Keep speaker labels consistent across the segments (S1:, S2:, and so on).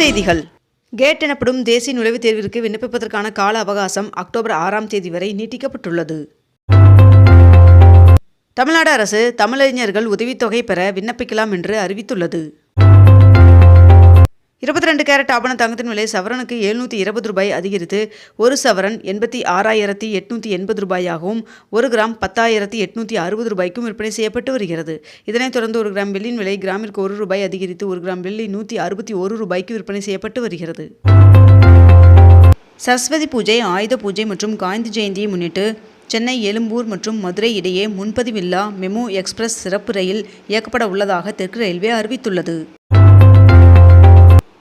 S1: செய்திகள். கேட் எனப்படும் தேசிய நுழைவுத் தேர்விற்கு விண்ணப்பிப்பதற்கான கால அவகாசம் அக்டோபர் ஆறாம் தேதி வரை நீட்டிக்கப்பட்டுள்ளது. தமிழ்நாடு அரசு தமிழறிஞர்கள் உதவித்தொகை பெற விண்ணப்பிக்கலாம் என்று அறிவித்துள்ளது. இருபத்தி ரெண்டு கேரட் ஆபண தங்கத்தின் விலை சவரனுக்கு எழுநூற்றி இருபது ரூபாய் அதிகரித்து ஒரு சவரன் எண்பத்தி ஆறாயிரத்தி எட்நூற்றி எண்பது ரூபாயாகவும் ஒரு கிராம் பத்தாயிரத்தி எட்நூற்றி அறுபது ரூபாய்க்கும் விற்பனை செய்யப்பட்டு வருகிறது. இதனைத் தொடர்ந்து ஒரு கிராம் வெள்ளியின் விலை கிராமிற்கு ஒரு ரூபாய் அதிகரித்து ஒரு கிராம் வெள்ளி நூற்றி அறுபத்தி ஒரு ரூபாய்க்கு விற்பனை செய்யப்பட்டு வருகிறது. சரஸ்வதி பூஜை ஆயுத பூஜை மற்றும் காந்தி ஜெயந்தியை முன்னிட்டு சென்னை எழும்பூர் மற்றும் மதுரை இடையே முன்பதிவில்லா மெமு எக்ஸ்பிரஸ் சிறப்பு ரயில் இயக்கப்பட உள்ளதாக தெற்கு ரயில்வே அறிவித்துள்ளது.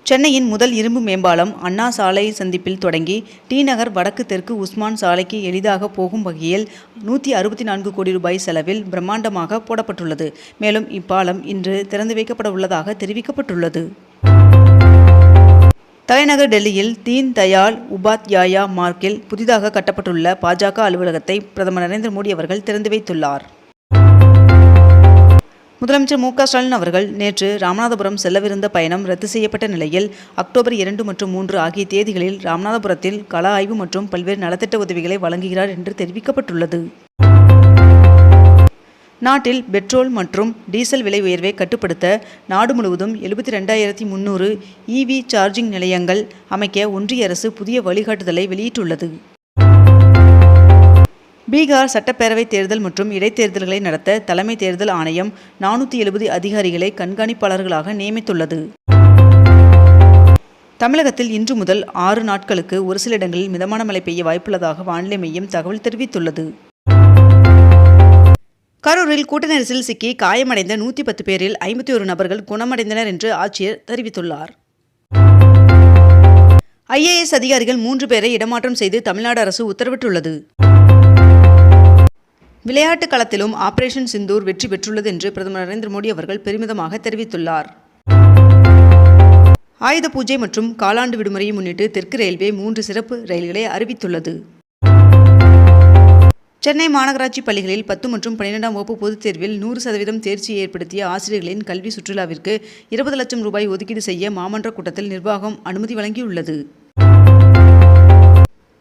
S1: சென்னையின் முதல் இரும்பு மேம்பாலம் அண்ணா சாலை சந்திப்பில் தொடங்கி டி நகர் வடக்கு தெற்கு உஸ்மான் சாலைக்கு எளிதாக போகும் வகையில் நூற்றி அறுபத்தி நான்கு கோடி ரூபாய் செலவில் பிரம்மாண்டமாக போடப்பட்டுள்ளது. மேலும் இப்பாலம் இன்று திறந்து வைக்கப்பட உள்ளதாக தெரிவிக்கப்பட்டுள்ளது. தலைநகர் டெல்லியில் தீன் தயாள் உபாத்யாயா மார்க்கில் புதிதாக கட்டப்பட்டுள்ள பாஜக அலுவலகத்தை பிரதமர் நரேந்திர மோடி அவர்கள் திறந்து வைத்துள்ளார். முதலமைச்சர் மு க ஸ்டாலின் அவர்கள் நேற்று ராமநாதபுரம் செல்லவிருந்த பயணம் ரத்து செய்யப்பட்ட நிலையில் அக்டோபர் இரண்டு மற்றும் மூன்று ஆகிய தேதிகளில் ராமநாதபுரத்தில் கள ஆய்வு மற்றும் பல்வேறு நலத்திட்ட உதவிகளை வழங்குகிறார் என்று தெரிவிக்கப்பட்டுள்ளது. நாட்டில் பெட்ரோல் மற்றும் டீசல் விலை உயர்வை கட்டுப்படுத்த நாடு முழுவதும் எழுபத்தி ரெண்டாயிரத்தி முன்னூறு இவி சார்ஜிங் நிலையங்கள் அமைக்க ஒன்றிய அரசு புதிய வழிகாட்டுதலை வெளியிட்டுள்ளது. பீகார் சட்டப்பேரவைத் தேர்தல் மற்றும் இடைத்தேர்தல்களை நடத்த தலைமை தேர்தல் ஆணையம் நானூற்றி எழுபது அதிகாரிகளை கண்காணிப்பாளர்களாக நியமித்துள்ளது. தமிழகத்தில் இன்று முதல் ஆறு நாட்களுக்கு ஒரு சில இடங்களில் மிதமான மழை பெய்ய வாய்ப்புள்ளதாக வானிலை மையம் தகவல் தெரிவித்துள்ளது. கரூரில் கூட்ட நெரிசலில் சிக்கி காயமடைந்த நூற்றி பத்து பேரில் ஐம்பத்தி ஒரு நபர்கள் குணமடைந்தனர் என்று ஆட்சியர் தெரிவித்துள்ளார். ஐஏஎஸ் அதிகாரிகள் மூன்று பேரை இடமாற்றம் செய்து தமிழ்நாடு அரசு உத்தரவிட்டுள்ளது. விளையாட்டு களத்திலும் ஆபரேஷன் சிந்தூர் வெற்றி பெற்றுள்ளது என்று பிரதமர் நரேந்திர மோடி அவர்கள் பெருமிதமாக தெரிவித்துள்ளார். ஆயுத பூஜை மற்றும் காலாண்டு விடுமுறையை முன்னிட்டு தெற்கு ரயில்வே மூன்று சிறப்பு ரயில்களை அறிவித்துள்ளது. சென்னை மாநகராட்சி பள்ளிகளில் பத்து மற்றும் பன்னிரெண்டாம் வகுப்பு பொதுத் தேர்வில் நூறு சதவீதம் தேர்ச்சியை ஏற்படுத்திய ஆசிரியர்களின் கல்வி சுற்றுலாவிற்கு இருபது லட்சம் ரூபாய் ஒதுக்கீடு செய்ய மாமன்ற கூட்டத்தில் நிர்வாகம் அனுமதி வழங்கியுள்ளது.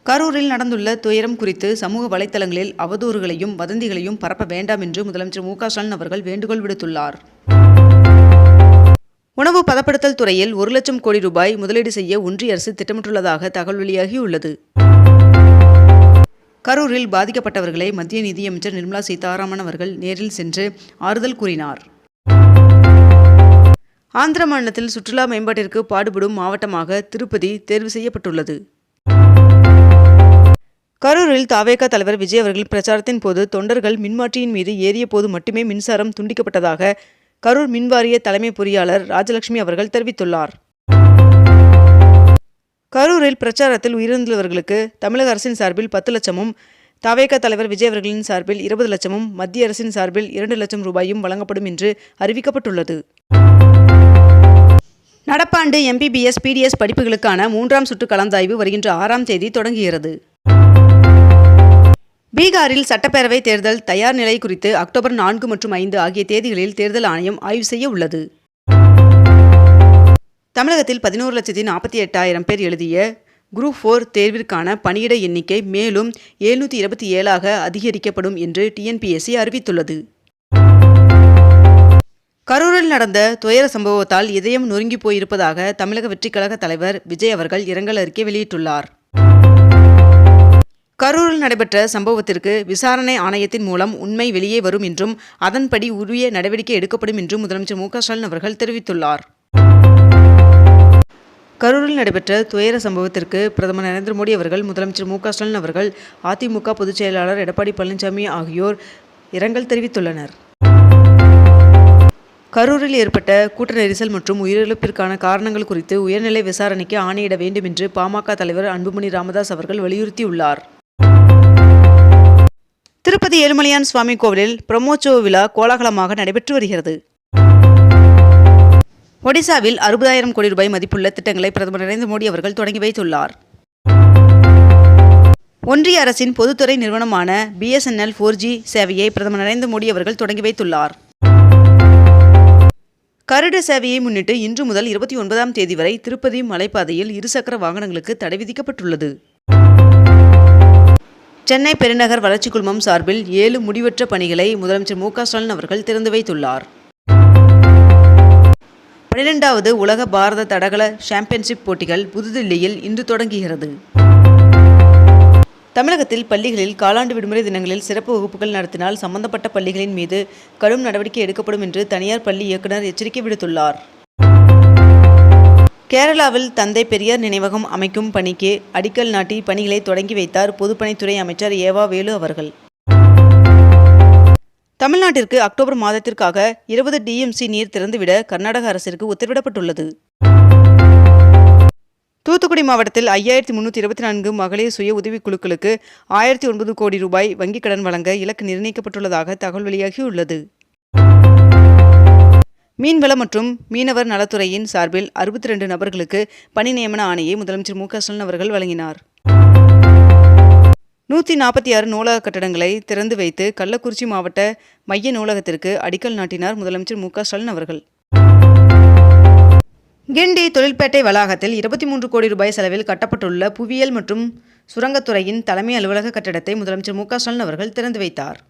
S1: கரூரில் நடந்துள்ள துயரம் குறித்து சமூக வலைத்தளங்களில் அவதூறுகளையும் வதந்திகளையும் பரப்ப வேண்டாம் என்று முதலமைச்சர் மு ஸ்டாலின் அவர்கள் வேண்டுகோள் விடுத்துள்ளார். உணவு பதப்படுத்தல் துறையில் ஒரு லட்சம் கோடி ரூபாய் முதலீடு செய்ய ஒன்றிய அரசு திட்டமிட்டுள்ளதாக தகவல் வெளியாகியுள்ளது. கரூரில் பாதிக்கப்பட்டவர்களை மத்திய நிதியமைச்சர் நிர்மலா சீதாராமன் அவர்கள் நேரில் சென்று ஆறுதல் கூறினார். ஆந்திர மாநிலத்தில் சுற்றுலா மேம்பாட்டிற்கு பாடுபடும் மாவட்டமாக திருப்பதி தேர்வு செய்யப்பட்டுள்ளது. கரூரில் தாவேகா தலைவர் விஜய் அவர்கள் பிரச்சாரத்தின் போது தொண்டர்கள் மின்மாற்றியின் மீது ஏறிய போது மட்டுமே மின்சாரம் துண்டிக்கப்பட்டதாக கரூர் மின்வாரிய தலைமை பொறியாளர் ராஜலட்சுமி அவர்கள் தெரிவித்துள்ளார். கரூரில் பிரச்சாரத்தில் உயிரிழந்தவர்களுக்கு தமிழக அரசின் சார்பில் பத்து லட்சமும் தாவேகா தலைவர் விஜய் அவர்களின் சார்பில் இருபது லட்சமும் மத்திய அரசின் சார்பில் இரண்டு லட்சம் ரூபாயும் வழங்கப்படும் என்று அறிவிக்கப்பட்டுள்ளது. நடப்பாண்டு எம்பிபிஎஸ் பிடிஎஸ் படிப்புகளுக்கான மூன்றாம் சுற்று கலந்தாய்வு வருகின்ற ஆறாம் தேதி தொடங்குகிறது. பீகாரில் சட்டப்பேரவை தேர்தல் தயார் நிலை குறித்து அக்டோபர் நான்கு மற்றும் ஐந்து ஆகிய தேதிகளில் தேர்தல் ஆணையம் ஆய்வு செய்ய உள்ளது. தமிழகத்தில் பதினோரு லட்சத்தி நாற்பத்தி எட்டாயிரம் பேர் எழுதிய குரூப் ஃபோர் தேர்விற்கான பணியிட எண்ணிக்கை மேலும் எழுநூற்றி இருபத்தி ஏழாக அதிகரிக்கப்படும் என்று டிஎன்பிஎஸ்சி அறிவித்துள்ளது. கரூரில் நடந்த துயர சம்பவத்தால் இதயம் நொறுங்கி போயிருப்பதாக தமிழக வெற்றிக்கழக தலைவர் விஜய் அவர்கள் இரங்கல் அறிக்கை வெளியிட்டுள்ளார். கரூரில் நடைபெற்ற சம்பவத்திற்கு விசாரணை ஆணையத்தின் மூலம் உண்மை வெளியே வரும் என்றும் அதன்படி உரிய நடவடிக்கை எடுக்கப்படும் என்றும் முதலமைச்சர் மு ஸ்டாலின் அவர்கள் தெரிவித்துள்ளார். கரூரில் நடைபெற்ற துயர சம்பவத்திற்கு பிரதமர் நரேந்திர மோடி அவர்கள் முதலமைச்சர் மு ஸ்டாலின் அவர்கள் அதிமுக பொதுச் செயலாளர் எடப்பாடி பழனிசாமி ஆகியோர் இரங்கல் தெரிவித்துள்ளனர். கரூரில் ஏற்பட்ட கூட்ட நெரிசல் மற்றும் உயிரிழப்பிற்கான காரணங்கள் குறித்து உயர்நிலை விசாரணைக்கு ஆணையிட வேண்டும் என்று பாமக தலைவர் அன்புமணி ராமதாஸ் அவர்கள் வலியுறுத்தியுள்ளார். திருப்பதி ஏழுமலையான் சுவாமி கோவிலில் பிரம்மோற்சவ விழா கோலாகலமாக நடைபெற்று வருகிறது. ஒடிசாவில் அறுபதாயிரம் கோடி ரூபாய் மதிப்புள்ள திட்டங்களை பிரதமர் நரேந்திர மோடி அவர்கள் தொடங்கி வைத்துள்ளார். ஒன்றிய அரசின் பொதுத்துறை நிறுவனமான பிஎஸ்என்எல் ஃபோர் ஜி சேவையை பிரதமர் நரேந்திர மோடி அவர்கள் தொடங்கி வைத்துள்ளார். கருட சேவையை முன்னிட்டு இன்று முதல் இருபத்தி ஒன்பதாம் தேதி வரை திருப்பதி மலைப்பாதையில் இருசக்கர வாகனங்களுக்கு தடை விதிக்கப்பட்டுள்ளது. சென்னை பெருநகர் வளர்ச்சி குழுமம் சார்பில் ஏழு முடிவற்ற பணிகளை முதலமைச்சர் மு ஸ்டாலின் அவர்கள் திறந்து வைத்துள்ளார். பனிரெண்டாவது உலக பாரத தடகள சாம்பியன்ஷிப் போட்டிகள் புதுதில்லியில் இன்று தொடங்குகிறது. தமிழகத்தில் பள்ளிகளில் காலாண்டு விடுமுறை தினங்களில் சிறப்பு வகுப்புகள் நடத்தினால் சம்பந்தப்பட்ட பள்ளிகளின் மீது கடும் நடவடிக்கை எடுக்கப்படும் என்று தனியார் பள்ளி இயக்குநர் எச்சரிக்கை விடுத்துள்ளார். கேரளாவில் தந்தை பெரியார் நினைவகம் அமைக்கும் பணிக்கு அடிக்கல் நாட்டி பணிகளை தொடங்கி வைத்தார் பொதுப்பணித்துறை அமைச்சர் ஏவா வேலு அவர்கள். தமிழ்நாட்டிற்கு அக்டோபர் மாதத்திற்காக இருபது டிஎம்சி நீர் திறந்துவிட கர்நாடக அரசிற்கு உத்தரவிடப்பட்டுள்ளது. தூத்துக்குடி மாவட்டத்தில் ஐயாயிரத்தி முன்னூற்றி இருபத்தி நான்கு மகளிர் சுய உதவிக்குழுக்களுக்கு ஆயிரத்தி ஒன்பது கோடி ரூபாய் வங்கிக் கடன் வழங்க இலக்கு நிர்ணயிக்கப்பட்டுள்ளதாக தகவல் வெளியாகியுள்ளது. மீன்வளம் மற்றும் மீனவர் நலத்துறையின் சார்பில் அறுபத்தி ரெண்டு நபர்களுக்கு பணி நியமன ஆணையை முதலமைச்சர் மு ஸ்டாலின் அவர்கள் வழங்கினார். நூற்றி நாற்பத்தி ஆறு நூலக கட்டடங்களை திறந்து வைத்து கள்ளக்குறிச்சி மாவட்ட மைய நூலகத்திற்கு அடிக்கல் நாட்டினார் முதலமைச்சர் மு ஸ்டாலின் அவர்கள். கிண்டி தொழில்பேட்டை வளாகத்தில் இருபத்தி மூன்று கோடி ரூபாய் செலவில் கட்டப்பட்டுள்ள புவியியல் மற்றும் சுரங்கத்துறையின் தலைமை அலுவலக கட்டடத்தை முதலமைச்சர் மு ஸ்டாலின் அவர்கள் திறந்து வைத்தார்.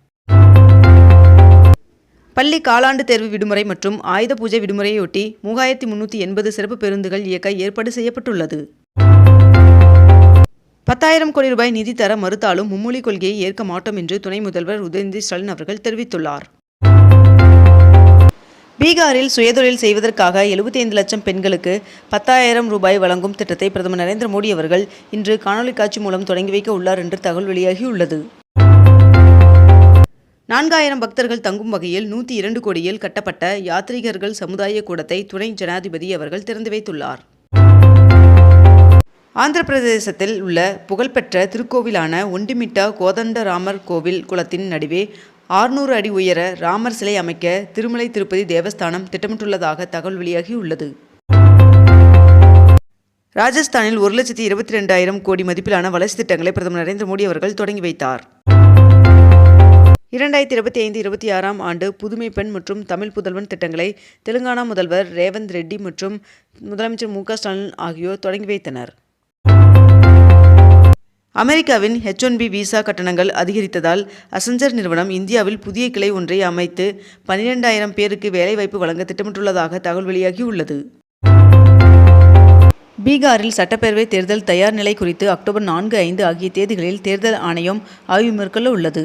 S1: பள்ளி காலாண்டு தேர்வு விடுமுறை மற்றும் ஆயுத பூஜை விடுமுறையொட்டி மூவாயிரத்தி முன்னூற்றி எண்பது சிறப்பு பேருந்துகள் இயக்க ஏற்பாடு செய்யப்பட்டுள்ளது. பத்தாயிரம் கோடி ரூபாய் நிதி தர மறுத்தாலும் மும்மொழி கொள்கையை ஏற்க மாட்டோம் என்று துணை முதல்வர் உதயநிதி ஸ்டாலின் அவர்கள் தெரிவித்துள்ளார். பீகாரில் சுயதொழில் செய்வதற்காக 75 லட்சம் பெண்களுக்கு பத்தாயிரம் ரூபாய் வழங்கும் திட்டத்தை பிரதமர் நரேந்திர மோடி அவர்கள் இன்று காணொலி காட்சி மூலம் தொடங்கி வைக்க உள்ளார் என்று தகவல் வெளியாகியுள்ளது. நான்காயிரம் பக்தர்கள் தங்கும் வகையில் நூற்றி இரண்டு கோடியில் கட்டப்பட்ட யாத்ரீகர்கள் சமுதாய கூடத்தை துணை ஜனாதிபதி அவர்கள் திறந்து வைத்துள்ளார். ஆந்திர பிரதேசத்தில் உள்ள புகழ்பெற்ற திருக்கோவிலான ஒண்டிமிட்டா கோதண்டராமர் கோவில் குளத்தின் நடுவே ஆறுநூறு அடி உயர ராமர் சிலை அமைக்க திருமலை திருப்பதி தேவஸ்தானம் திட்டமிட்டுள்ளதாக தகவல் வெளியாகியுள்ளது ராஜஸ்தானில் ஒரு லட்சத்தி இருபத்தி ரெண்டாயிரம் கோடி மதிப்பிலான வளர்ச்சி திட்டங்களை பிரதமர் நரேந்திர மோடி அவர்கள் தொடங்கி வைத்தார். இரண்டாயிரத்தி இருபத்தி ஐந்து இருபத்தி ஆறாம் ஆண்டு புதுமை பெண் மற்றும் தமிழ் புதல்வன் திட்டங்களை தெலுங்கானா முதல்வர் ரேவந்த் ரெட்டி மற்றும் முதலமைச்சர் மு க ஸ்டாலின் ஆகியோர் தொடங்கி வைத்தனர். அமெரிக்காவின் ஹெச் ஒன் பி விசா கட்டணங்கள் அதிகரித்ததால் அசஞ்சர் நிறுவனம் இந்தியாவில் புதிய கிளை ஒன்றை அமைத்து பனிரெண்டாயிரம் பேருக்கு வேலைவாய்ப்பு வழங்க திட்டமிட்டுள்ளதாக தகவல் வெளியாகியுள்ளது. பீகாரில் சட்டப்பேரவை தேர்தல் தயார் நிலை குறித்து அக்டோபர் நான்கு ஐந்து ஆகிய தேதிகளில் தேர்தல் ஆணையம் ஆய்வு மேற்கொள்ள உள்ளது.